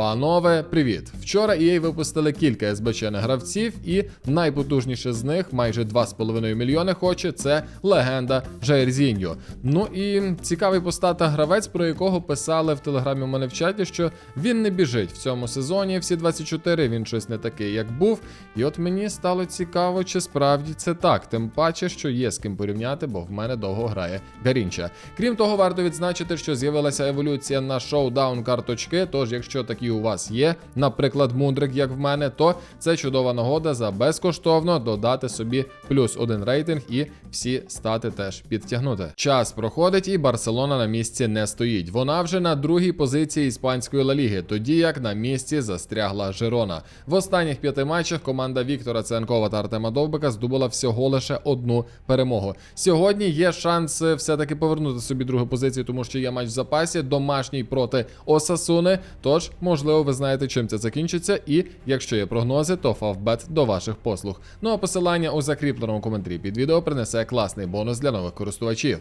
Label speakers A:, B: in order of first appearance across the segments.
A: Панове, привіт! Вчора EA випустили кілька СБЧних гравців, і найпотужніше з них, майже 2,5 мільйони хоче, це легенда Жаєрзіньо. Ну і цікавий постата гравець, про якого писали в телеграмі у мене в чаті, що він не біжить в цьому сезоні. Всі 24, він щось не такий, як був. І от мені стало цікаво, чи справді це так. Тим паче, що є з ким порівняти, бо в мене довго грає Гарінча. Крім того, варто відзначити, що з'явилася еволюція на шоудаун карточки. Тож, якщо такі у вас є, наприклад, мудрик, як в мене, то це чудова нагода за безкоштовно додати собі плюс один рейтинг і всі стати теж підтягнути. Час проходить, і Барселона на місці не стоїть. Вона вже на другій позиції іспанської Ла Ліги, тоді як на місці застрягла Жирона. В останніх п'яти матчах команда Віктора Ценкова та Артема Довбика здобула всього лише одну перемогу. Сьогодні є шанс е, все-таки повернути собі другу позицію, тому що є матч в запасі, домашній проти Осасуни. Тож, можливо, ви знаєте, чим це закінчиться. І якщо є прогнози, то Фавбет до ваших послуг. Ну а посилання у закріпленому коментарі під відео принесе класний бонус для нових користувачів.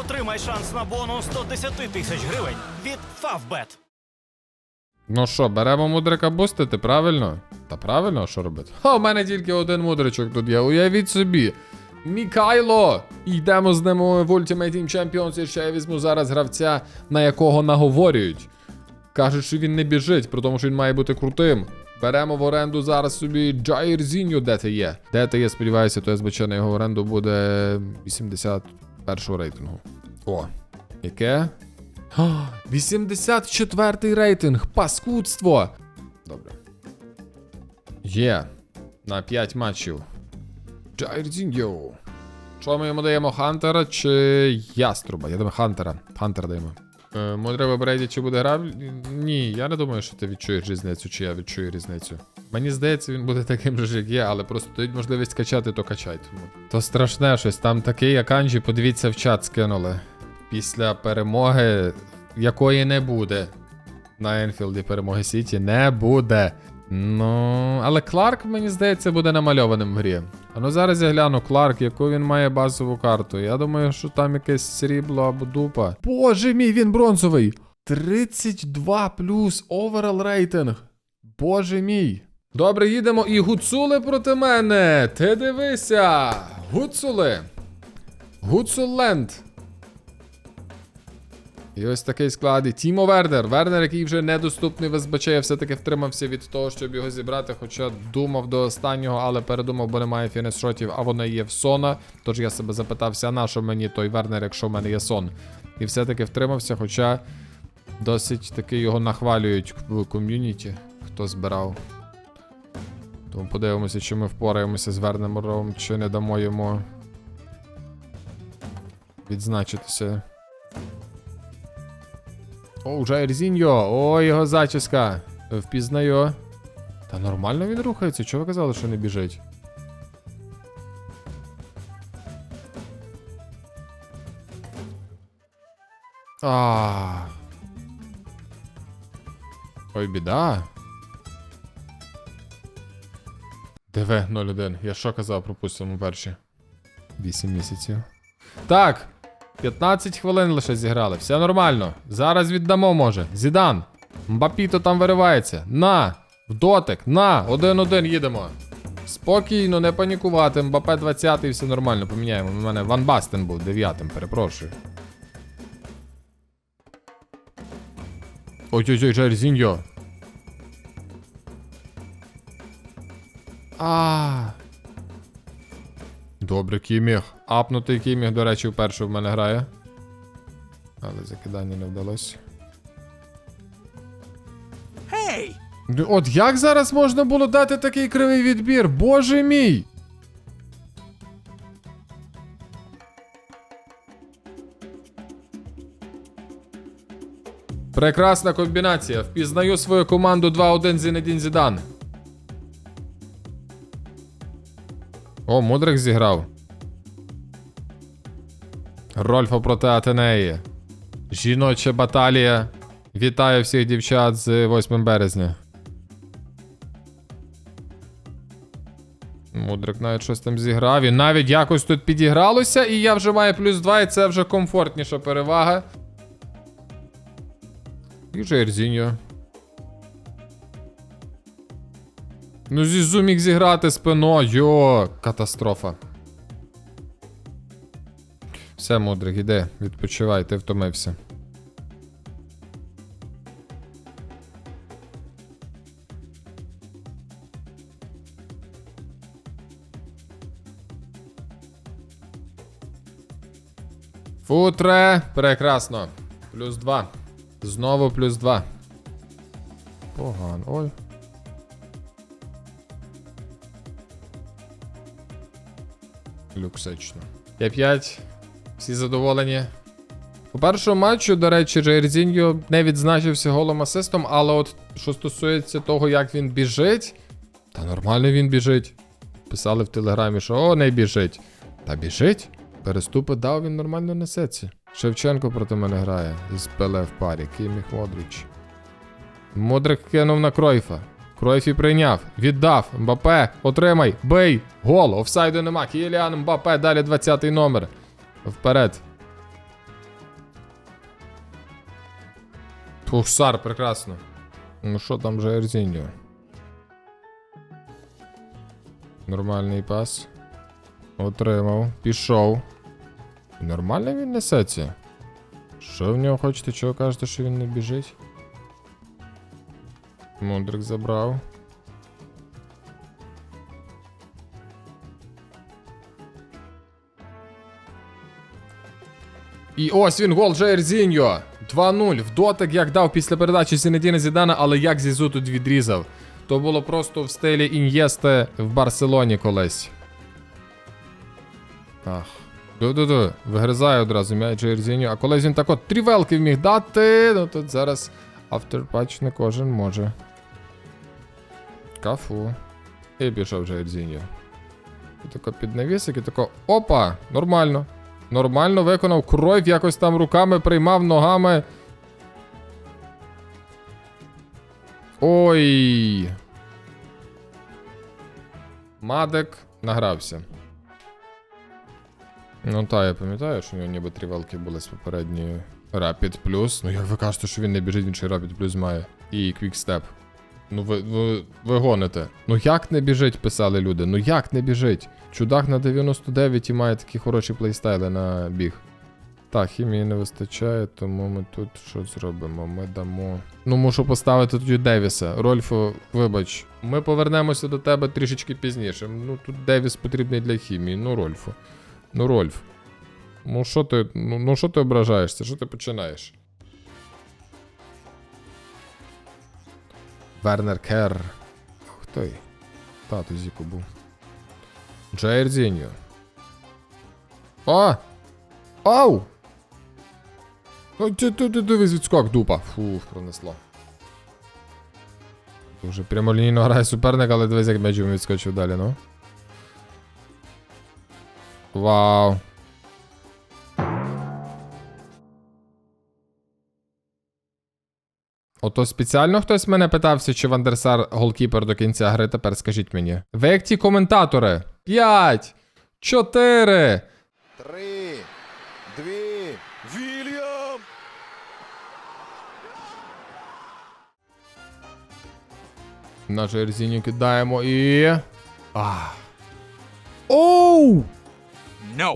B: Отримай шанс на бонус 110 тисяч гривень від Favbet.
A: Ну що, беремо мудрика бустити, правильно? Та правильно, а що робити? Ха, у мене тільки один мудричок тут є. Уявіть собі. Мікайло! Йдемо з ним в Ultimate Team Champions, і ще я візьму зараз гравця, на якого наговорюють. Кажуть, що він не біжить, при тому, що він має бути крутим. Беремо в оренду зараз собі Джаїрзіньо, де ти є. Де ти є, сподіваюся, то СБЧ на його оренду буде 81 рейтингу. О, яке? А, 84 рейтинг. Паскудство. Добре. Є. На 5 матчів. Джайрзіньо. Що ми йому даємо? Хантера чи Яструба? Я думаю, Хантера. Хантера даємо. Е, Мудре вибереді, чи буде грав? Ні, я не думаю, що ти відчуєш різницю, чи я відчую різницю. Мені здається, він буде таким же, як є, але просто дають можливість качати, то качай. Тому. То страшне щось. Там такий Аканджі, подивіться в чат, скинули. Після перемоги, якої не буде. На Енфілді перемоги Сіті не буде. Ну, але Кларк, мені здається, буде намальованим в грі. А ну зараз я гляну Кларк, яку він має базову карту. Я думаю, що там якесь срібло або дупа. Боже мій, він бронзовий! 32 плюс оверал рейтинг. Боже мій. Добре, їдемо і гуцули проти мене. Ти дивися. Гуцули. Гуцуленд. І ось такий склад. І Тімо Вернер. Вернер, який вже недоступний в СБЧ, я все-таки втримався від того, щоб його зібрати. Хоча думав до останнього, але передумав, бо немає фінес-шотів, а воно є в Сона. Тож я себе запитався, на що мені той Вернер, якщо в мене є сон. І все-таки втримався, хоча досить таки його нахвалюють в ком'юніті, хто збирав. Тому подивимося, чи ми впораємося з Вернером, чи не дамо йому відзначитися. О, Жайрзіньо! О, його зачіска! Впізнаю. Та нормально він рухається, чого ви казали, що не біжить? А. Ой, біда. ДВ 01. Я що казав, пропустимо перші. 8 місяців. Так, 15 хвилин лише зіграли, все нормально. Зараз віддамо, може. Зідан. Мбапіто там виривається. На! В дотик, на! Один-один їдемо. Спокійно, не панікувати. Мбапе 20 і все нормально, поміняємо. У мене Ван Бастен був 9 перепрошую. Ой-ой-ой, Джерзіньо. А. Добре, Кіміг. Апнутий Кіміг, до речі, вперше в мене грає. Але закидання не вдалося. Ну, От як зараз можна було дати такий кривий відбір? Боже мій! Прекрасна комбінація. Впізнаю свою команду 2-1 Зінедін Зідан. О, Мудрик зіграв. Рольфо проти Атенеї. Жіноча баталія. Вітаю всіх дівчат з 8 березня. Мудрик навіть щось там зіграв. І навіть якось тут підігралося, і я вже маю плюс 2, і це вже комфортніша перевага. І Джерзіньо. Ну, Зізу міг зіграти спиною. Катастрофа. Все, мудрик, іди, відпочивай, ти втомився. Футре, прекрасно. Плюс 2. Знову плюс 2. Погано. Ой. Люксично. Я 5. Всі задоволені. У першому матчу, до речі, Джейрзіньо не відзначився голим асистом, але от що стосується того, як він біжить, та нормально він біжить. Писали в телеграмі, що о, не біжить. Та біжить. Переступи дав, він нормально несеться. Шевченко проти мене грає з Пеле в парі. Кіміх Модрич. Модрик кинув на Кройфа. Кройфі прийняв, віддав. Мбапе, отримай, бий. Гол, офсайду нема. Кіліан Мбапе, далі 20-й номер. Вперед. Пухсар, прекрасно. Ну що там же Ерзіньо? Нормальний пас. Отримав. Пішов. Нормально він несеться. Що в нього хочете? Чого кажете, що він не біжить? Мудрик забрав. І ось він гол Джейрзіньо. 2-0. В дотик як дав після передачі Зінедіна Зідана, але як Зізу тут відрізав. То було просто в стилі Ін'єсте в Барселоні колись. Ах. Ду-ду-ду. Вигризає одразу м'яч Джейрзіньо. А колись він так от трівелки вміг дати. Ну тут зараз авторпатч не кожен може. Кафу. І пішов Джейрзіньо. І тако під навісик, і тако. Опа! Нормально. Нормально виконав кров, якось там руками приймав ногами. Ой. Мадек награвся. Ну та, я пам'ятаю, що у нього ніби трівелки були з попередньої Rapid Plus. Ну як ви кажете, що він не біжить, він ще Rapid Plus має. І Quick Step. Ну ви, ви, ви гоните. Ну як не біжить, писали люди. Ну як не біжить? Чудак на 99 і має такі хороші плейстайли на біг. Так, хімії не вистачає, тому ми тут що зробимо? Ми дамо. Ну, мушу поставити тоді Девіса. Рольфо, вибач, ми повернемося до тебе трішечки пізніше. Ну тут Девіс потрібний для хімії. Ну, Рольфо. Ну, Рольф. Ну що ти. Ну, ну що ти ображаєшся? Що ти починаєш? Вернер Кер. Хто й? Тато Зіку був. Джаєрзіньо. О! Ау! Ти, ти, ти, дивись, відскок, дупа. Фух, пронесло. Дуже прямолінійно грає суперник, але дивись, як м'яч відскочив далі, ну. Вау. Ото спеціально хтось мене питався, чи Вандерсар голкіпер до кінця гри, тепер скажіть мені. Ви як ті коментатори? 5, 4,
C: Три, дві, Вільям!
A: На жерзіню кидаємо і. А. Оу!
B: No.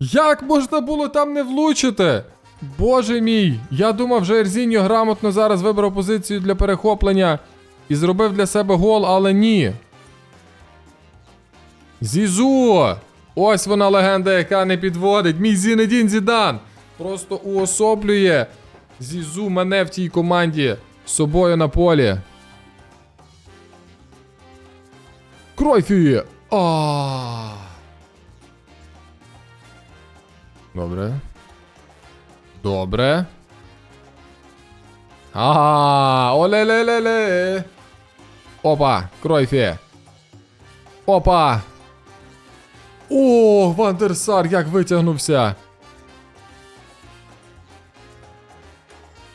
A: Як можна було там не влучити? Боже мій, я думав, що Ерзіньо грамотно зараз вибрав позицію для перехоплення і зробив для себе гол, але ні. Зізу! Ось вона легенда, яка не підводить. Мій Зінедін Зідан просто уособлює Зізу мене в тій команді з собою на полі. Кройфі! А. Добре. Добре. Ага, оле-ле-ле-ле. Опа, Кройфі. Опа. О, Вандерсар, як витягнувся.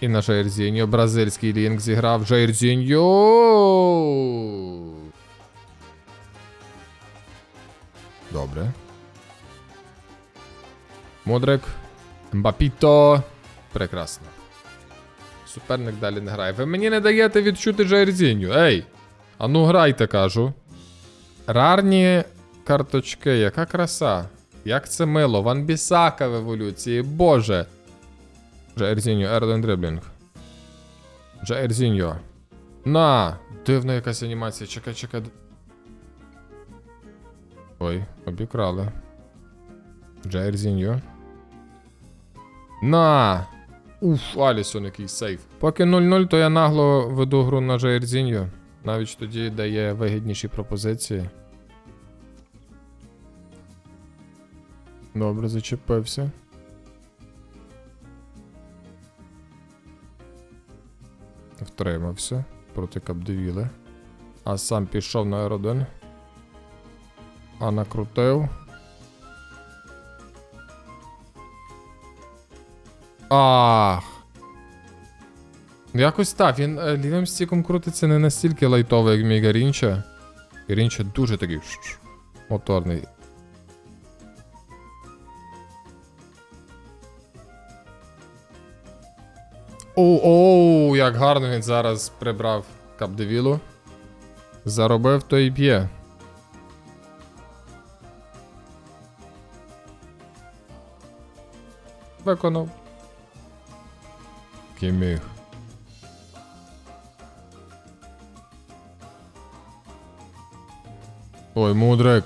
A: І на Жаєрзіньо бразильський лінк зіграв Жаєрзіньо. Добре. Мудрик. Мбапіто. Прекрасно. Суперник далі не грає. Ви мені не даєте відчути Джаерзіню. Ей! Ану грайте, кажу. Рарні карточки, яка краса. Як це мило. Ван Бісака в еволюції. Боже. Джаерзіньо, Ерлен Дриблінг. Джаерзіньо. На! Дивна якась анімація. Чекай, чекай. Ой, обікрали. Джаерзіньо. На! Уф, Алісон який сейф. Поки 0-0, то я нагло веду гру на Джаерзіньо. Навіть тоді дає вигідніші пропозиції. Добре, зачепився. Втримався проти Капдевіли. А сам пішов на R1. А накрутив. Ах. Якось так, він е, лівим стіком крутиться не настільки лайтовий, як мій Гарінча. Гарінча дуже такий моторний. Оу, оу, як гарно він зараз прибрав Капдевілу. Заробив, то і б'є. Виконав. Кіміг. Ой, мудрик.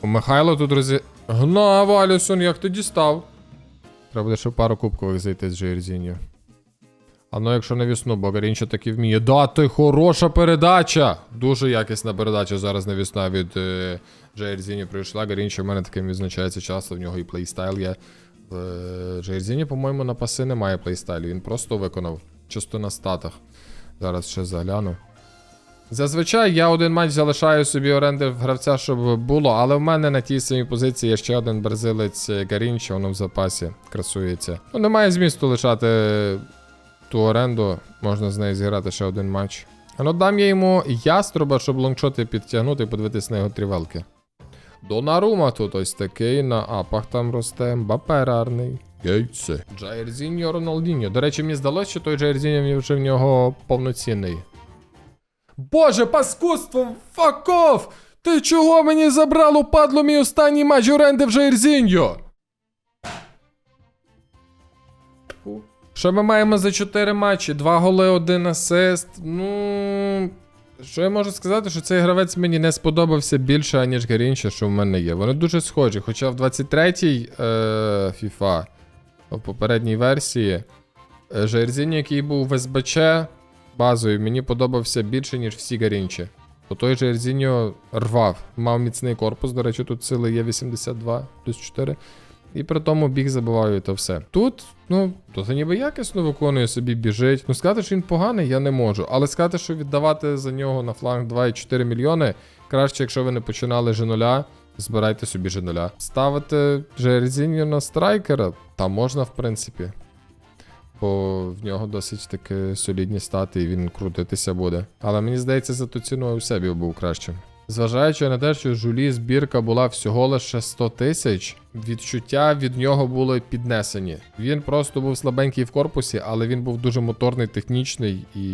A: У Михайло тут розі... Гнав, Алісон, як ти дістав? Треба буде ще пару кубкових зайти з Джейрзінью. А ну якщо на вісну, бо Гарінча таки вміє. Дати хороша передача! Дуже якісна передача зараз на вісна від е, Джейрзіні прийшла. Гарінча в мене таким відзначається часто, в нього і плейстайл є. Е, Джейрзіні, по-моєму, на паси немає плейстайлю. Він просто виконав. Чисто на статах. Зараз ще загляну. Зазвичай я один матч залишаю собі оренди в гравця, щоб було, але в мене на тій самій позиції є ще один бразилець Гарінчо, воно в запасі красується. Ну, немає змісту лишати ту оренду, можна з нею зіграти ще один матч. Ну дам я йому яструба, щоб лонгшоти підтягнути і подивитись на його трівелки. Донарума тут ось такий, на апах там росте, Мбапе рарний. Гейце. Джаєрзіньо Роналдіньо. До речі, мені здалося, що той Джаєрзіньо вже в нього повноцінний. Боже, паскудство! Off! Ти чого мені забрало, падло мій останній матч оренди в Джаєрзіньо? Що ми маємо за 4 матчі? 2 голи, 1 асист. Ну. Що я можу сказати, що цей гравець мені не сподобався більше, аніж Гарінча, що в мене є. Вони дуже схожі. Хоча в 23-й е, FIFA, в попередній версії, е, Жерзінь, який був в СБЧ базою, мені подобався більше, ніж всі Гарінчі. Бо той же Ерзіньо рвав. Мав міцний корпус, до речі, тут сили є 82 плюс 4. І при тому біг забиваю, і то все. Тут, ну, тут ніби якісно виконує собі, біжить. Ну, сказати, що він поганий, я не можу. Але сказати, що віддавати за нього на фланг 2,4 мільйони, краще, якщо ви не починали G0, збирайте собі G0. Ставити Жерзіньо на страйкера, та можна, в принципі. Бо в нього досить таки солідні стати, і він крутитися буде. Але мені здається, за ту ціну Евсебі був кращим. Зважаючи на те, що жулі збірка була всього лише 100 тисяч, відчуття від нього були піднесені. Він просто був слабенький в корпусі, але він був дуже моторний, технічний і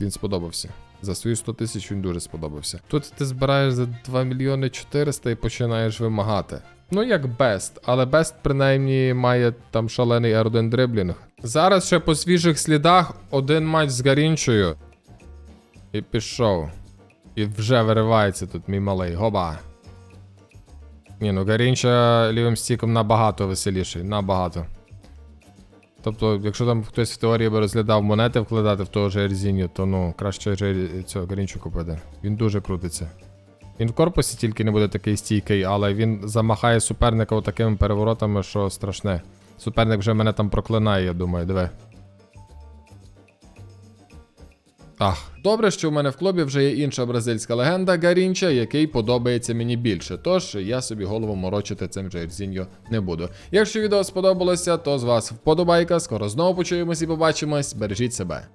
A: він сподобався. За свої 100 тисяч він дуже сподобався. Тут ти збираєш за 2 мільйони 400 і починаєш вимагати. Ну, як Бест, але Бест принаймні має там шалений R1 дриблінг. Зараз ще по свіжих слідах один матч з Гарінчою. І пішов. І вже виривається тут мій малий. Гоба. Ні, ну Гарінча лівим стіком набагато веселіший, набагато. Тобто, якщо там хтось в теорії би розглядав монети вкладати в того же Ерзіню, то ну, краще цього Гарінчу купити. Він дуже крутиться. Він в корпусі тільки не буде такий стійкий, але він замахає суперника такими переворотами, що страшне. Суперник вже мене там проклинає, я думаю, диви. Ах, добре, що в мене в клубі вже є інша бразильська легенда Гарінча, який подобається мені більше. Тож я собі голову морочити цим Джерзіньо не буду. Якщо відео сподобалося, то з вас вподобайка. Скоро знову почуємось і побачимось. Бережіть себе.